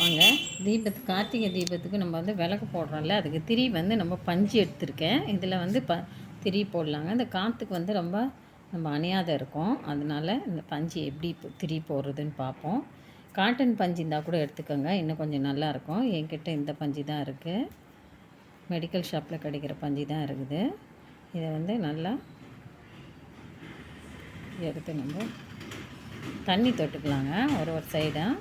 வாங்க. தீபத்து கார்த்திகை தீபத்துக்கு நம்ம வந்து விளக்கு போடுறோம்ல அதுக்கு திரி வந்து நம்ம பஞ்சு எடுத்திருக்கேன். இதில் வந்து ப திரி போடலாங்க. இந்த காற்றுக்கு வந்து ரொம்ப நம்ம அணியாத இருக்கும். அதனால இந்த பஞ்சு எப்படி திரி போடுறதுன்னு பார்ப்போம் காட்டன் பஞ்சு இருந்தால் கூட எடுத்துக்கோங்க. இன்னும் கொஞ்சம் நல்லாயிருக்கும் என்கிட்ட இந்த பஞ்சு தான் இருக்குது மெடிக்கல் ஷாப்பில் கிடைக்கிற பஞ்சு தான் இருக்குது. இதை வந்து நல்லா எடுத்து நம்ம தண்ணி தொட்டுக்கலாங்க. ஒரு ஒரு சைடாக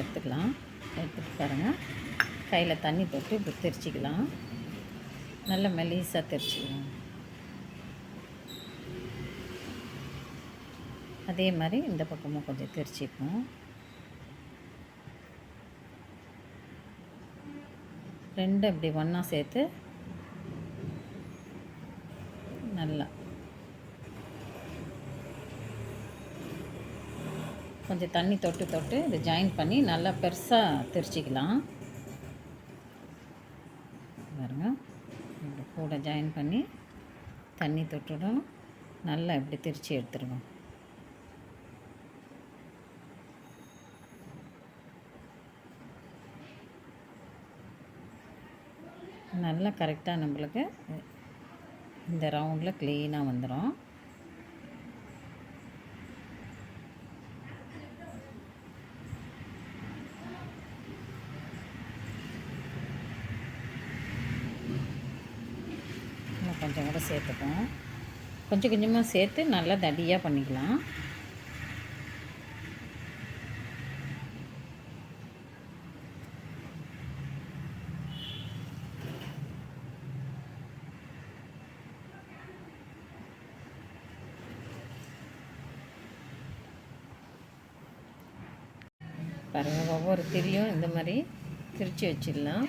எடுத்துக்கலாம். எடுத்துட்டு பாருங்கள் கையில் தண்ணி தொட்டு இப்படி தெரிச்சிக்கலாம். நல்ல மெலிசாக தெரிச்சிக்கலாம். அதே மாதிரி இந்த பக்கமும் கொஞ்சம் தெரிச்சிப்போம். ரெண்டும் இப்படி ஒன்றா சேர்த்து நல்லா கொஞ்சம் தண்ணி தொட்டு தொட்டு இதை ஜாயின் பண்ணி நல்லா பெருசாக திரிச்சிக்கலாம். பாருங்க. இப்படி கூட ஜாயின் பண்ணி தண்ணி தொட்டுடும். நல்லா இப்படி திரிச்சு எடுத்துருவோம் நல்லா கரெக்டாக நம்மளுக்கு இந்த ரவுண்டில் க்ளீனாக வந்துடும் இன்னும் கொஞ்சம் கூட சேர்த்துப்போம். கொஞ்சம் கொஞ்சமாக சேர்த்து நல்லா தடியாக பண்ணிக்கலாம். பாருங்கள் ஒவ்வொரு திரியும் இந்த மாதிரி திரிச்சு வச்சிடலாம்.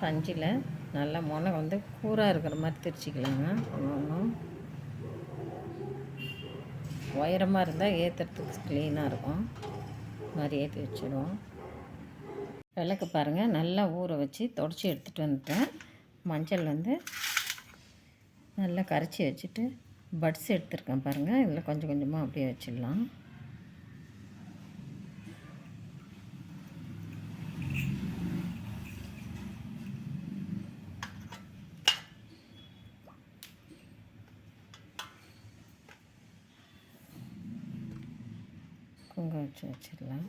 பஞ்சில். நல்லா முனை வந்து கூராக இருக்கிற மாதிரி திரிச்சிக்கலாங்க. ஒன்றும் உயரமாக இருந்தால் ஏற்றுறதுக்கு க்ளீனாக இருக்கும். மாதிரி ஏற்றி வச்சிடுவோம். விளக்கு பாருங்கள் நல்லா ஊற வச்சு தொடச்சி எடுத்துகிட்டு வந்துட்டேன். மஞ்சள் வந்து நல்லா கரைச்சி வச்சுட்டு பட்ஸ் எடுத்துருக்கேன் பாருங்கள் இதில் கொஞ்சம் கொஞ்சமாக அப்படியே வச்சிடலாம். குங்குமம் வச்சு வச்சிடலாம்.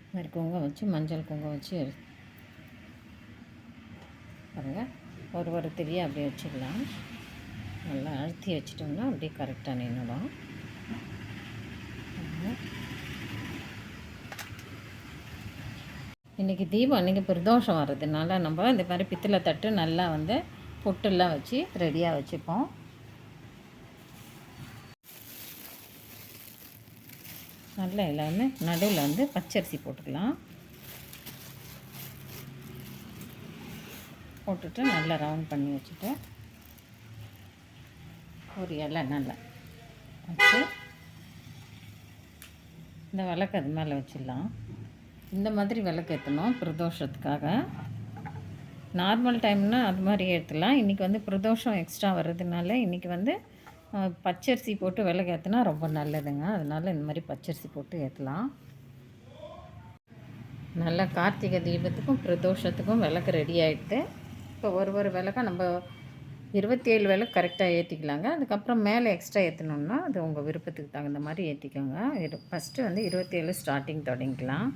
இது மாதிரி குங்குமம் வச்சு மஞ்சள் குங்குமம் வச்சு பாருங்கள் ஒரு ஒரு திரியை அப்படியே வச்சிடலாம். நல்லா அழுத்தி வச்சிட்டோம்னா அப்படியே கரெக்டாக நின்றுடும் இன்றைக்கி தீபம் இன்றைக்கி பிரதோஷம் வர்றதுனால நம்ம இந்த மாதிரி பித்தளை தட்டு நல்லா வந்து பொட்டெல்லாம் வச்சு ரெடியாக வச்சுப்போம். நல்லா எல்லாமே நடுவில் வந்து பச்சரிசி போட்டுக்கலாம். போட்டுட்டு நல்லா ரவுண்ட் பண்ணி வச்சுட்டு ஒரு இலை நல்லா வச்சு இந்த விளக்கு அது மேலே வச்சிடலாம். இந்த மாதிரி விளக்கு ஏற்றணும் பிரதோஷத்துக்காக. நார்மல் டைம்னா அது மாதிரி ஏற்றலாம் இன்றைக்கி வந்து பிரதோஷம் எக்ஸ்ட்ரா வர்றதுனால இன்றைக்கி வந்து பச்சரிசி போட்டு விளக்கு ஏற்றினா ரொம்ப நல்லதுங்க. அதனால் இந்த மாதிரி பச்சரிசி போட்டு ஏற்றலாம் நல்லா கார்த்திகை தீபத்துக்கும் பிரதோஷத்துக்கும் விளக்கு ரெடி ஆகிடுது இப்போ ஒரு ஒரு விளக்கா நம்ம இருபத்தி ஏழு விளக்கு கரெக்டாக ஏற்றிக்கலாங்க அதுக்கப்புறம் மேலே எக்ஸ்ட்ரா ஏற்றணுன்னா அது உங்கள் விருப்பத்துக்கு தகுந்த மாதிரி ஏற்றிக்கோங்க இது ஃபஸ்ட்டு வந்து இருபத்தேழு ஸ்டார்டிங் தொடங்கிக்கலாம்.